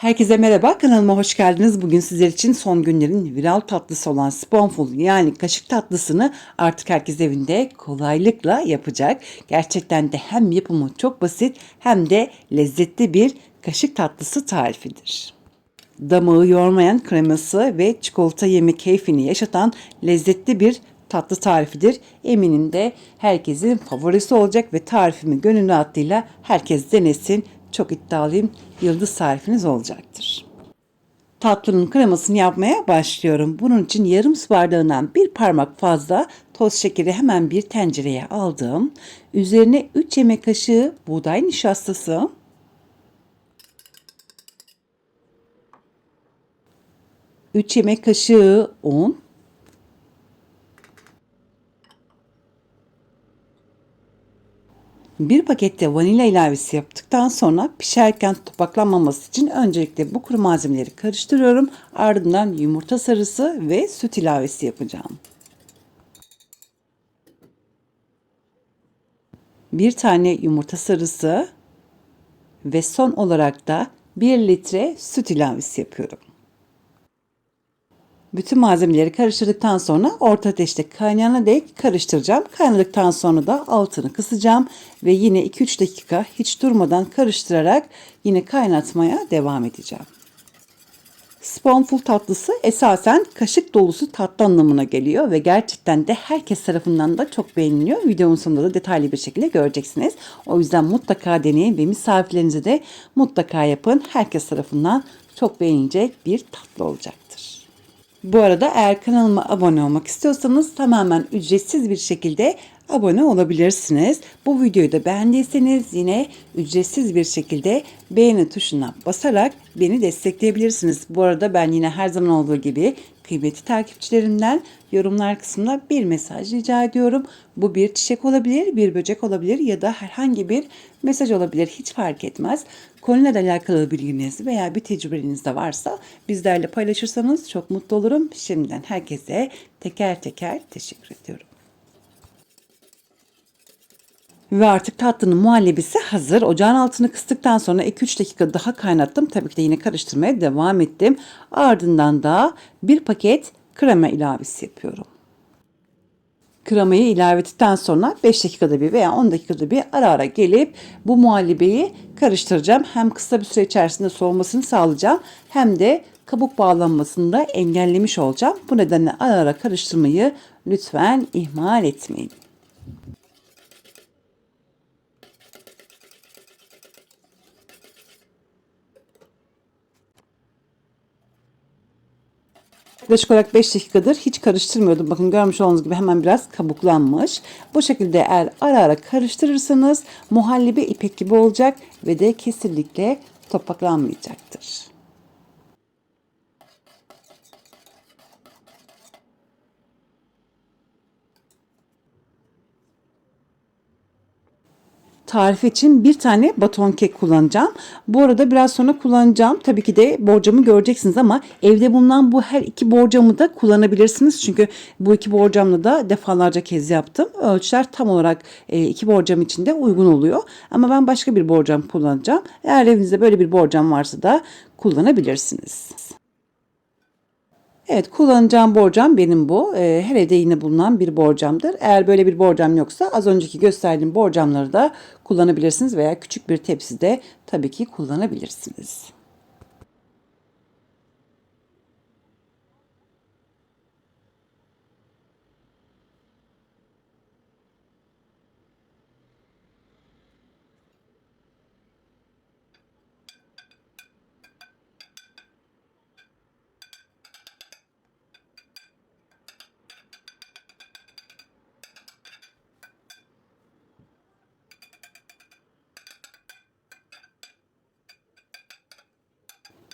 Herkese merhaba, kanalıma hoş geldiniz. Bugün sizler için son günlerin viral tatlısı olan spoonful yani kaşık tatlısını artık herkes evinde kolaylıkla yapacak. Gerçekten de hem yapımı çok basit hem de lezzetli bir kaşık tatlısı tarifidir. Damağı yormayan kreması ve çikolata yeme keyfini yaşatan lezzetli bir tatlı tarifidir. Eminim de herkesin favorisi olacak ve tarifimi gönül rahatlığıyla herkes denesin. Çok iddialıyım. Yıldız tarifiniz olacaktır. Tatlının kremasını yapmaya başlıyorum. Bunun için yarım su bardağından bir parmak fazla toz şekeri hemen bir tencereye aldım. Üzerine 3 yemek kaşığı buğday nişastası, Üç yemek kaşığı un, Bir pakette vanilya ilavesi yaptıktan sonra pişerken topaklanmaması için öncelikle bu kuru malzemeleri karıştırıyorum. Ardından yumurta sarısı ve süt ilavesi yapacağım. Bir tane yumurta sarısı ve son olarak da 1 litre süt ilavesi yapıyorum. Bütün malzemeleri karıştırdıktan sonra orta ateşte kaynayana dek karıştıracağım. Kaynadıktan sonra da altını kısacağım ve yine 2-3 dakika hiç durmadan karıştırarak yine kaynatmaya devam edeceğim. Spoonful tatlısı esasen kaşık dolusu tatlı anlamına geliyor ve gerçekten de herkes tarafından da çok beğeniliyor. Videonun sonunda da detaylı bir şekilde göreceksiniz. O yüzden mutlaka deneyin ve misafirlerinize de mutlaka yapın. Herkes tarafından çok beğenilecek bir tatlı olacaktır. Bu arada eğer kanalıma abone olmak istiyorsanız tamamen ücretsiz bir şekilde abone olabilirsiniz. Bu videoyu da beğendiyseniz yine ücretsiz bir şekilde beğeni tuşuna basarak beni destekleyebilirsiniz. Bu arada ben yine her zaman olduğu gibi kıymetli takipçilerimden yorumlar kısmında bir mesaj rica ediyorum. Bu bir çiçek olabilir, bir böcek olabilir ya da herhangi bir mesaj olabilir. Hiç fark etmez. Konuyla alakalı bilginiz veya bir tecrübeniz de varsa bizlerle paylaşırsanız çok mutlu olurum. Şimdiden herkese teker teker teşekkür ediyorum. Ve artık tatlının muhallebisi hazır. Ocağın altını kıstıktan sonra 2-3 dakika daha kaynattım. Tabii ki de yine karıştırmaya devam ettim. Ardından da bir paket krema ilavesi yapıyorum. Kremayı ilave ettikten sonra 5 dakikada bir veya 10 dakikada bir ara ara gelip bu muhallebeyi karıştıracağım. Hem kısa bir süre içerisinde soğumasını sağlayacağım hem de kabuk bağlanmasını da engellemiş olacağım. Bu nedenle ara ara karıştırmayı lütfen ihmal etmeyin. Yaklaşık olarak 5 dakikadır hiç karıştırmıyordum. Bakın görmüş olduğunuz gibi hemen biraz kabuklanmış. Bu şekilde eğer ara ara karıştırırsanız muhallebi ipek gibi olacak ve de kesinlikle topaklanmayacaktır. Tarif için bir tane baton kek kullanacağım. Bu arada biraz sonra kullanacağım. Tabii ki de borcamı göreceksiniz ama evde bulunan bu her iki borcamı da kullanabilirsiniz. Çünkü bu iki borcamla da defalarca kez yaptım. Ölçüler tam olarak e, iki borcam için de uygun oluyor. Ama ben başka bir borcam kullanacağım. Eğer evinizde böyle bir borcam varsa da kullanabilirsiniz. Evet kullanacağım borcam benim bu. Ee, her evde yine bulunan bir borcamdır. Eğer böyle bir borcam yoksa az önceki gösterdiğim borcamları da kullanabilirsiniz veya küçük bir tepside tabii ki kullanabilirsiniz.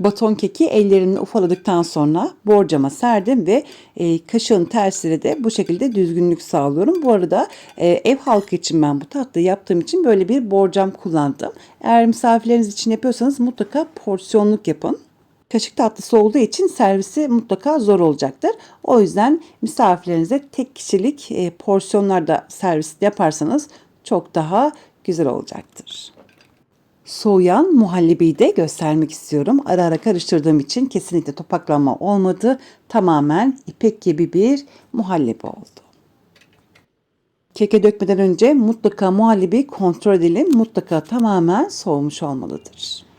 Baton keki ellerimle ufaladıktan sonra borcama serdim ve e, kaşığın tersine de bu şekilde düzgünlük sağlıyorum. Bu arada e, ev halkı için ben bu tatlıyı yaptığım için böyle bir borcam kullandım. Eğer misafirleriniz için yapıyorsanız mutlaka porsiyonluk yapın. Kaşık tatlısı olduğu için servisi mutlaka zor olacaktır. O yüzden misafirlerinize tek kişilik e, porsiyonlarda servis yaparsanız çok daha güzel olacaktır. Soğuyan muhallebiyi de göstermek istiyorum. Ara ara karıştırdığım için kesinlikle topaklanma olmadı. Tamamen ipek gibi bir muhallebi oldu. Keke dökmeden önce mutlaka muhallebi kontrol edelim. Mutlaka tamamen soğumuş olmalıdır.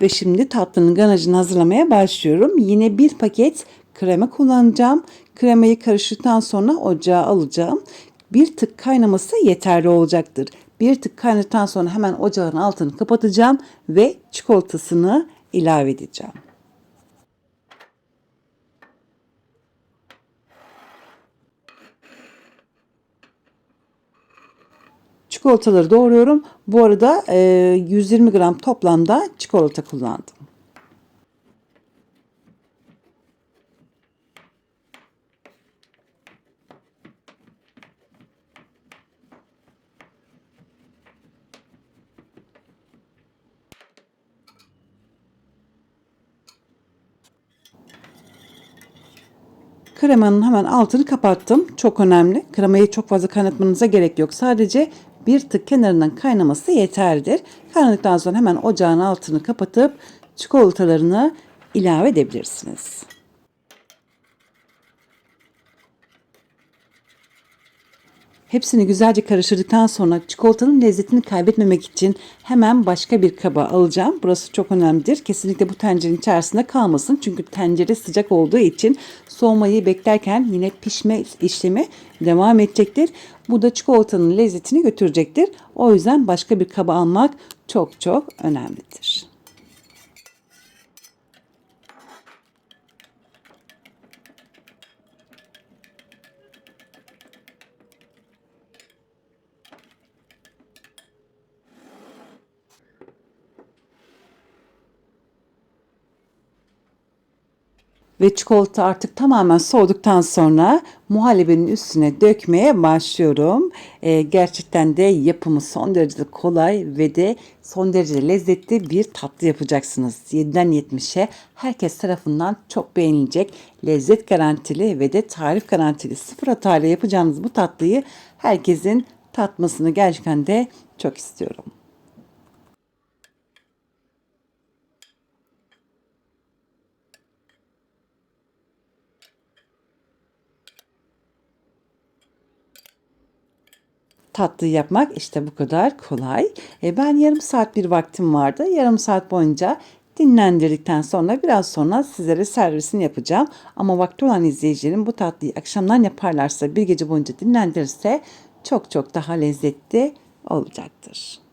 Ve şimdi tatlının ganajını hazırlamaya başlıyorum. Yine bir paket krema kullanacağım. Kremayı karıştıktan sonra ocağa alacağım. Bir tık kaynaması yeterli olacaktır. Bir tık kaynadıktan sonra hemen ocağın altını kapatacağım ve çikolatasını ilave edeceğim. Çikolataları doğruyorum. Bu arada e, 120 gram toplamda çikolata kullandım. Kremanın hemen altını kapattım. Çok önemli. Kremayı çok fazla kaynatmanıza gerek yok. Sadece bir tık kenarından kaynaması yeterlidir. Kaynadıktan sonra hemen ocağın altını kapatıp çikolatalarını ilave edebilirsiniz. Hepsini güzelce karıştırdıktan sonra çikolatanın lezzetini kaybetmemek için hemen başka bir kaba alacağım. Burası çok önemlidir. Kesinlikle bu tencerenin içerisinde kalmasın. Çünkü tencere sıcak olduğu için soğumayı beklerken yine pişme işlemi devam edecektir. Bu da çikolatanın lezzetini götürecektir. O yüzden başka bir kaba almak çok çok önemlidir. Ve çikolata artık tamamen soğuduktan sonra muhallebinin üstüne dökmeye başlıyorum. Ee, gerçekten de yapımı son derece kolay ve de son derece lezzetli bir tatlı yapacaksınız. 7'den 70'e herkes tarafından çok beğenilecek lezzet garantili ve de tarif garantili sıfır hatayla yapacağınız bu tatlıyı herkesin tatmasını gerçekten de çok istiyorum. Tatlı yapmak işte bu kadar kolay. E, ben yarım saat bir vaktim vardı. Yarım saat boyunca dinlendirdikten sonra biraz sonra sizlere servisini yapacağım. Ama vakti olan izleyicilerim bu tatlıyı akşamdan yaparlarsa bir gece boyunca dinlendirirse çok çok daha lezzetli olacaktır.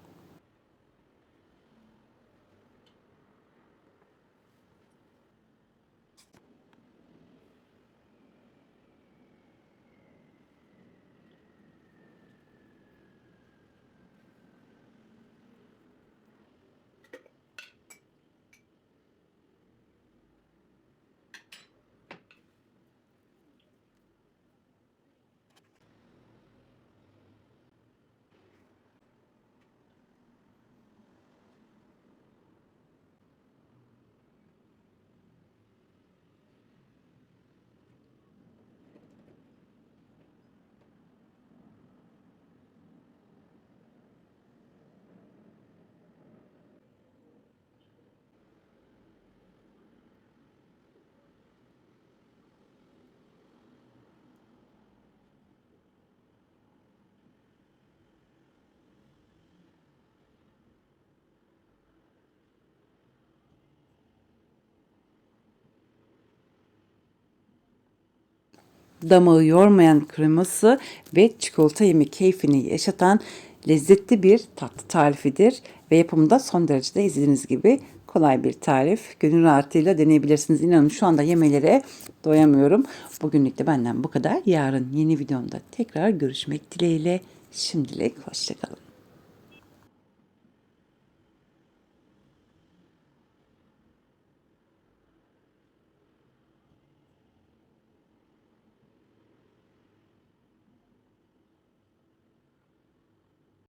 Damağı yormayan kreması ve çikolata yeme keyfini yaşatan lezzetli bir tatlı tarifidir. Ve yapımında son derecede izlediğiniz gibi kolay bir tarif. Gönül rahatıyla deneyebilirsiniz. İnanın şu anda yemelere doyamıyorum. Bugünlük de benden bu kadar. Yarın yeni videomda tekrar görüşmek dileğiyle. Şimdilik hoşçakalın.